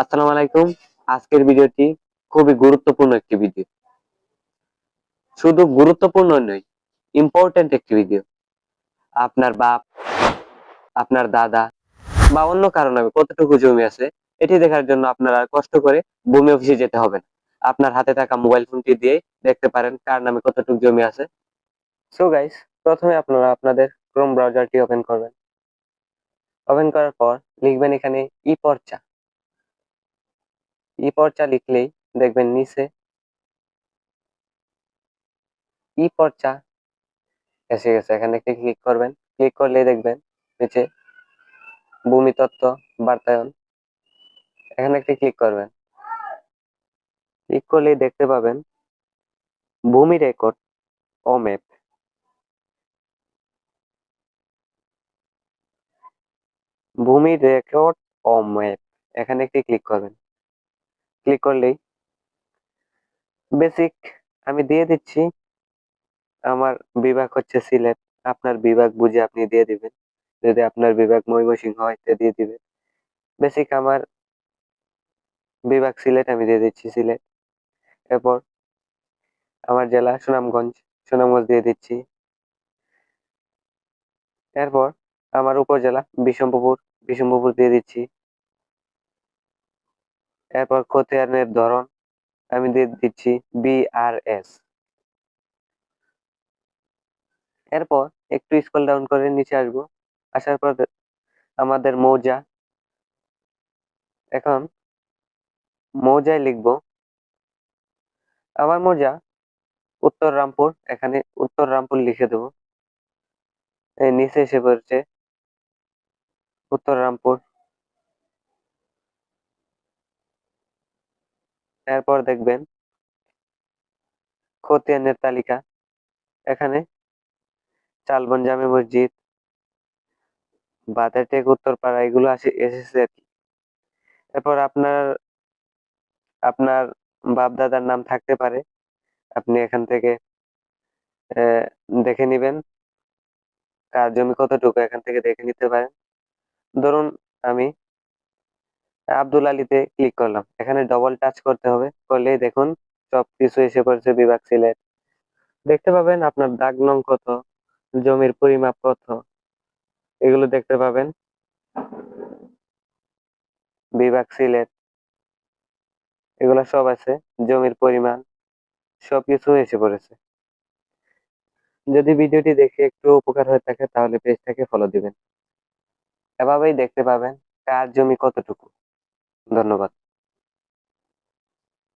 আসসালামু আলাইকুম। আজকের ভিডিওটি খুবই গুরুত্বপূর্ণ একটি ভিডিও। শুধু গুরুত্বপূর্ণ নয় ইম্পর্টেন্ট একটি ভিডিও। আপনার বাপ, আপনার দাদা বা অন্য কারও নামে কতটুকু জমি আছে, এটি দেখার জন্য আপনারা আর কষ্ট করে ভূমি অফিসে যেতে হবে না। আপনার হাতে থাকা মোবাইল ফোনটি দিয়ে দেখতে পারেন কার নামে কতটুকু জমি আছে। সো গাইস প্রথমে আপনারা আপনাদের ক্রোম ব্রাউজারটি ওপেন করবেন। ওপেন করার পর লিখবেন এখানে ই পর্চা ই পর্চা লিখলেই দেখবেন নিচে ই পর্চা এসে গেছে। এখানে একটি ক্লিক করবেন। ক্লিক করলেই দেখবেন নিচে ভূমি তত্ত্ব, বার্তায়ন এখানে একটি ক্লিক করবেন। ক্লিক করলেই দেখতে পাবেন ভূমি রেকর্ড ও ম্যাপ ভূমি রেকর্ড ও ম্যাপ এখানে একটি ক্লিক করবেন। ক্লিক করলেই বেসিক আমি দিয়ে দিচ্ছি। আমার বিভাগ হচ্ছে সিলেট আপনার বিভাগ বুঝে আপনি দিয়ে দিবেন। যদি আপনার বিভাগ ময়মনসিংহ হয় দিয়ে দিবেন। বেসিক আমার বিভাগ সিলেট আমি দিয়ে দিচ্ছি সিলেট এরপর আমার জেলা সুনামগঞ্জ সুনামগঞ্জ দিয়ে দিচ্ছি। এরপর আমার উপজেলা, বিশম্ভপুর বিশম্ভপুর দিয়ে দিচ্ছি। এরপর খতিয়ানের ধরন? আমি দিয়ে দিচ্ছি বিআরএস এরপর একটু স্ক্রল ডাউন করে নিচে আসব। আসার পর আমাদের মৌজা। এখন মৌজায় লিখব। আমার মৌজা উত্তর রামপুর। এখানে উত্তর রামপুর লিখে দেবো। নিচে এসে পড়ছে উত্তর রামপুর। এরপর দেখবেন খতিয়ানের তালিকা। এখানে চালবন জামে মসজিদ বাতাটেক উত্তরপাড়া, এগুলো আসে এসেছে আর কি। এরপর আপনার আপনার বাপ দাদার নাম থাকতে পারে। আপনি এখান থেকে দেখে নিবেন। কার জমি কতটুকু, এখান থেকে দেখে নিতে পারেন। ধরুন আমি আব্দুল আলীতে ক্লিক করলাম। এখানে ডবল টাচ করতে হবে। করলেই দেখুন সব কিছু এসে পড়ছে বিভাগ সিলেট। দেখতে পাবেন আপনার দাগ নং কত, জমির পরিমাপ কত, এগুলো দেখতে পাবেন। বিভাগ সিলেট, এগুলো সব আছে, জমির পরিমাণ, সবকিছু এসে পড়েছে। যদি ভিডিওটি দেখে একটু উপকার হয়ে থাকে, তাহলে পেজটাকে ফলো দিবেন। এভাবেই দেখতে পাবেন কার জমি কতটুকু। ধন্যবাদ।